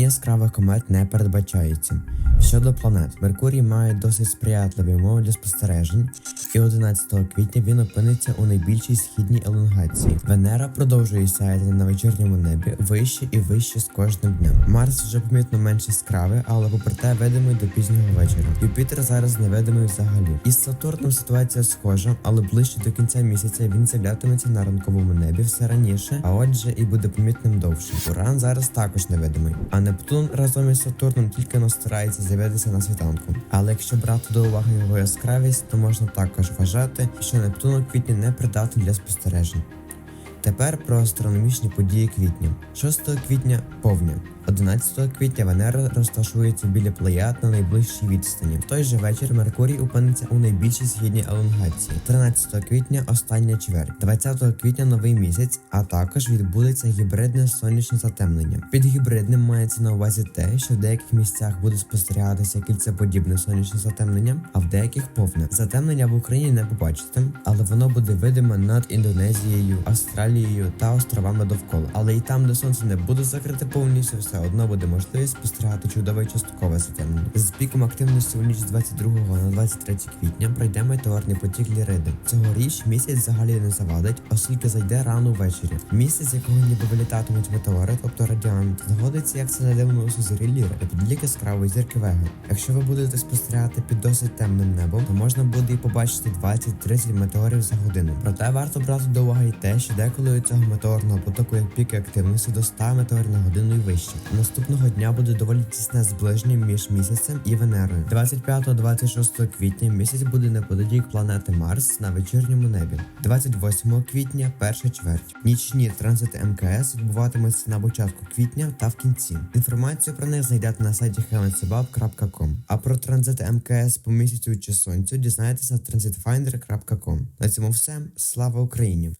яскравих комет не передбачається. Щодо планет, Меркурій має досить сприятливі умови для спостережень, і 11 квітня він опиниться у найбільшій східній елонгації. Венера продовжує сяяти на вечірньому небі вище і вище з кожним днем. Марс вже помітно менш яскравий, але попри те видимий до пізнього вечора. Юпітер зараз невидимий взагалі. Із Сатурном ситуація схожа, але ближче до кінця місяця він з'являтиметься на ранковому небі все раніше, а отже і буде помітним довше. Уран зараз також невидимий, а Нептун разом із Сатурном тільки но старається з'явитися на світанку. Але якщо брати до уваги його яскравість, то можна також вважати, що Нептун у квітні не придатний для спостережень. Тепер про астрономічні події квітня. 6 квітня повня. 11 квітня Венера розташується біля Плеяд на найближчій відстані. В той же вечір Меркурій опиниться у найбільшій східній елонгації. 13 квітня остання чверть. 20 квітня новий місяць, а також відбудеться гібридне сонячне затемнення. Під гібридним мається на увазі те, що в деяких місцях буде спостерігатися кільцеподібне сонячне затемнення, а в деяких повне. Затемнення в Україні не побачите, але воно буде видиме над Індонезією, Австралією та островами довкола. Але і там, де сонце не буде закрите повністю, все одно буде можливість спостерігати чудове часткове затемнення. З піком активності у ніч з 22 на 23 квітня пройде метеорний потік Ліриди. Цьогоріч місяць взагалі не завадить, оскільки зайде рано ввечері. Місяць, якого ніби вилітатимуть метеори, тобто радіант, знаходиться, як це не дивно у сузірі Ліри, неподалік яскравої зірки Веги. Якщо ви будете спостерігати під досить темним небом, то можна буде і побачити 20-30 метеорів за годину. Проте варто брати до уваги й те, що деколи цього метеорного потоку є піки активності до 100 метеорів на годину і вище. Наступного дня буде доволі тісне зближення між місяцем і Венерою. 25-26 квітня місяць буде неподалік планети Марс на вечірньому небі. 28 квітня перша чверть. Нічні транзити МКС відбуватимуться на початку квітня та в кінці. Інформацію про них знайдете на сайті heavensabove.com. А про транзити МКС по місяцю чи сонцю дізнаєтеся на transitfinder.com. На цьому все. Слава Україні!